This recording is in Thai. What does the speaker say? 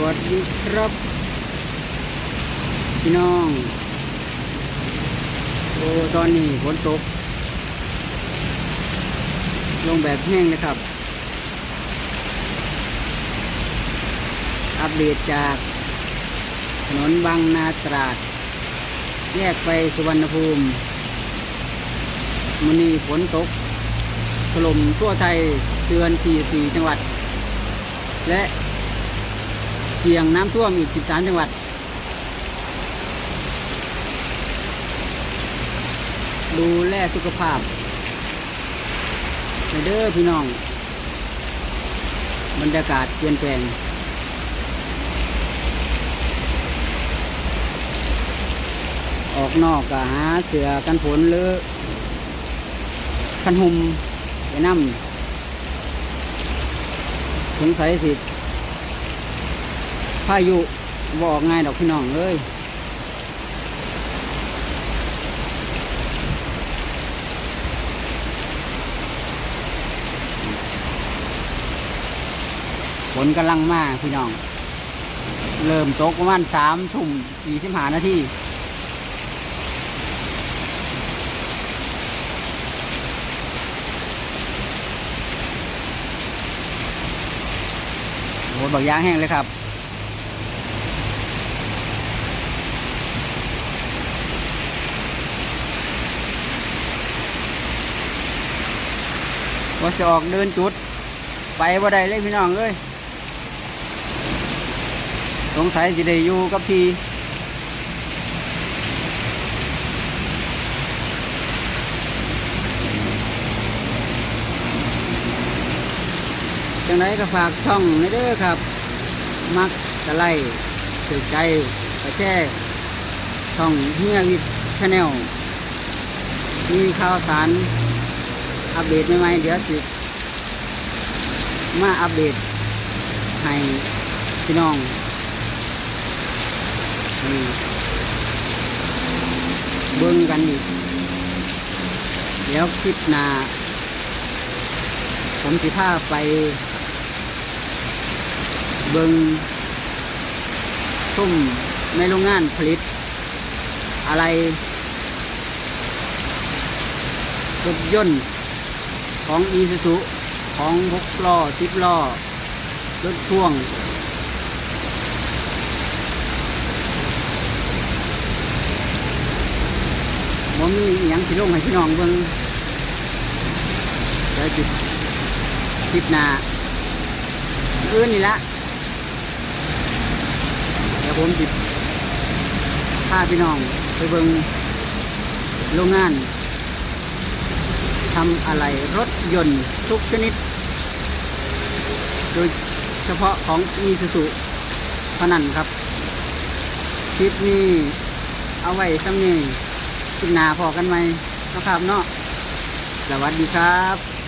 วัสดีครับ พี่น้อง โอ้ตอนนี้ฝนตก ลงแบบแห้งเลยครับ อัปเดตจากถนนบางนาตราด แยกไปสุวรรณภูมิมันนี้ฝนตกถล่มทั่วไทยเตือน 44 จังหวัด และ เสี่ยงน้ำท่วมอีก 13 จังหวัด ดูแลสุขภาพเด้อพี่น้อง บรรยากาศเปลี่ยนแปลงออกนอกก็หาเสือกันฝนหรือคันหุมไปนั่มสงสัยสิายุบอกง่ายดอกพี่น้องเอ้ยฝนกำลังมากพี่น้อง เริ่มตกประมาณสามทุ่มสี่สิบห้านาทีโหบักยางแห้งเลยครับ ว่าจะออกเดินจุด ไปว่าใดเลยพี่น้องเอ้ยสงสัยสิได้อยู่กับพี่จังไรก็ฝากช่องในเด้อครับ มักกะไลถือใจกระแช่ช่องเฮียวิทชาแนลมีข่าวสาร อัปเดตใหม่ๆเดี๋ยวสิมาอัปเดตให้พี่น้องเบิ่งกันอีกเดี๋ยวคลิปหน้าผมสิพาไป เบิงทุ่มในโรงงานผลิต อะไรรถยนต์ ของอีซูซุของหกล้อสิบล้อรถพ่วง ผมมีอยังสิลงให้พี่น้องเบิ่งเดี๋ยวจิคลิปหน้าอื่นนี่ละเดี๋ยวผมจิพาพี่น้องไปเบิ่งโรงงาน ทำอะไรรถยนต์ทุกชนิด โดยเฉพาะของมีสุสุเท่านั้นครับ คลิปนี้เอาไว้ซ้ำนี่คลิปหน้าพอกันไหมนะครับเนาะสวัสดีครับ